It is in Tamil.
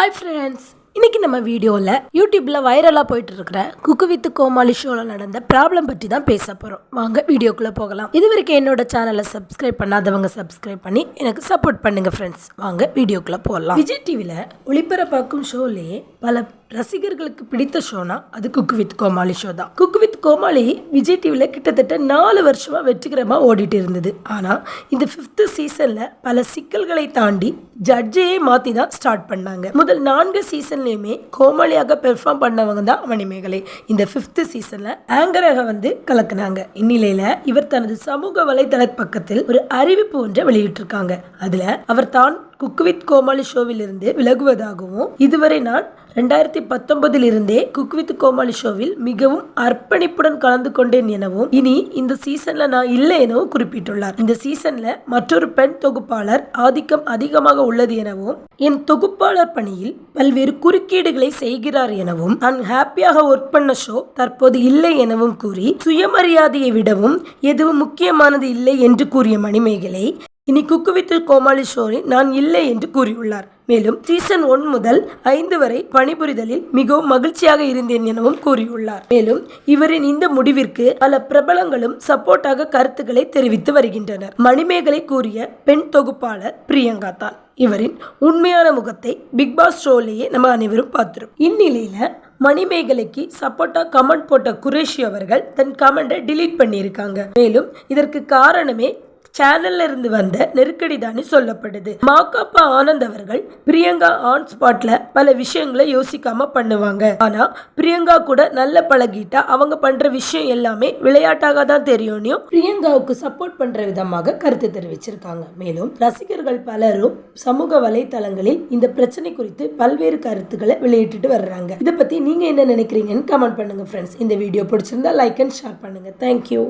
ஹாய் ஃப்ரெண்ட்ஸ் இன்னைக்கு நம்ம வீடியோவில் யூடியூப்பில் வைரலாக போயிட்டு இருக்கிற குக்கு வித் கோமாளி ஷோவில் நடந்த ப்ராப்ளம் பற்றி தான் பேச போகிறோம் வாங்க வீடியோக்குள்ளே போகலாம். இது வரைக்கும் என்னோட சேனலை சப்ஸ்கிரைப் பண்ணாதவங்க சப்ஸ்கிரைப் பண்ணி எனக்கு சப்போர்ட் பண்ணுங்கள் ஃப்ரெண்ட்ஸ் வாங்க வீடியோக்குள்ளே போகலாம் விஜய் டிவியில் ஒளிபரப்பாக்கும் ஷோலேயே பல ரசிகர்களுக்கு பிடித்த ஷோனா? அது குக்கு வித் கோமாளி ஷோ தான். குக்கு வித் கோமாளி விஜய் டிவியில் கிட்டத்தட்ட நாலு வருஷமாக வெற்றிகரமாக ஓடிட்டு இருந்தது. ஆனால் இந்த ஃபிஃப்த்து சீசனில் பல சிக்கல்களை தாண்டி ஜட்ஜையே மாற்றி தான் ஸ்டார்ட் பண்ணாங்க. முதல் நான்கு சீசன்லேயுமே கோமாளியாக பெர்ஃபார்ம் பண்ணவங்க தான் மணிமேகலை. இந்த ஃபிஃப்த்து சீசனில் ஆங்கராக வந்து கலக்குனாங்க. இந்நிலையில் இவர் தனது சமூக வலைதள பக்கத்தில் ஒரு அறிவிப்பு ஒன்றை வெளியிட்டிருக்காங்க. அதில் அவர் தான் குக் வித் கோமாளி ஷோவில் இருந்து விலகுவதாகவும் இதுவரை நான் ரெண்டாயிரத்தி பத்தொன்பதில் இருந்தே குக் வித் கோமாளி ஷோவில் மிகவும் அர்ப்பணிப்புடன் கலந்து கொண்டேன் எனவும் இனி இந்த சீசன்ல நான் இல்லை எனவும் குறிப்பிட்டுள்ளார். இந்த சீசன்ல மற்றொரு பெண் தொகுப்பாளர் ஆதிக்கம் அதிகமாக உள்ளது எனவும் என் தொகுப்பாளர் பணியில் பல்வேறு குறுக்கீடுகளை செய்கிறார் எனவும் நான் ஹாப்பியாக ஒர்க் பண்ண ஷோ தற்போது இல்லை எனவும் கூறி சுயமரியாதையை விடவும் எதுவும் முக்கியமானது இல்லை என்று கூறிய மணிமேகலை இனி குக்கு வித் கோமாளி ஷோவில் நான் இல்லை என்று கூறியுள்ளார். மேலும் சீசன் ஒன் முதல் ஐந்து வரை பணிபுரிதலில் மிகவும் மகிழ்ச்சியாக இருந்தேன் எனவும் கூறியுள்ளார். மேலும் இவரின் இந்த முடிவிற்கு பல பிரபலங்களும் சப்போர்ட்டாக கருத்துக்களை தெரிவித்து வருகின்றனர். மணிமேகலை கூறிய பெண் தொகுப்பாளர் பிரியங்கா தான். இவரின் உண்மையான முகத்தை பிக் பாஸ் ஷோலேயே நம்ம அனைவரும் பார்த்துரும் இந்நிலையில மணிமேகலைக்கு சப்போர்ட்டா கமெண்ட் போட்ட குரேஷி அவர்கள் தன் கமெண்டை டிலீட் பண்ணியிருக்காங்க. மேலும் இதற்கு காரணமே சேனல்ல இருந்து வந்த நெருக்கடி தானே சொல்லப்படுது. மாக்காப்பா ஆனந்த் அவர்கள் பிரியங்கா ஆன் ஸ்பாட்ல பல விஷயங்களை யோசிக்காம பண்ணுவாங்க. ஆனா பிரியங்கா கூட நல்ல பழகிட்டா அவங்க பண்ற விஷயம் எல்லாமே விளையாட்டாக தான் தெரியும்னையும் பிரியங்காவுக்கு சப்போர்ட் பண்ற விதமாக கருத்து தெரிவிச்சிருக்காங்க. மேலும் ரசிகர்கள் பலரும் சமூக வலைதளங்களில் இந்த பிரச்சனை குறித்து பல்வேறு கருத்துக்களை வெளியிட்டுட்டு வர்றாங்க. இதை பத்தி நீங்க என்ன நினைக்கிறீங்கன்னு கமெண்ட் பண்ணுங்க ஃப்ரெண்ட்ஸ் இந்த வீடியோ பிடிச்சிருந்தா லைக் அண்ட் ஷேர் பண்ணுங்க. Thank you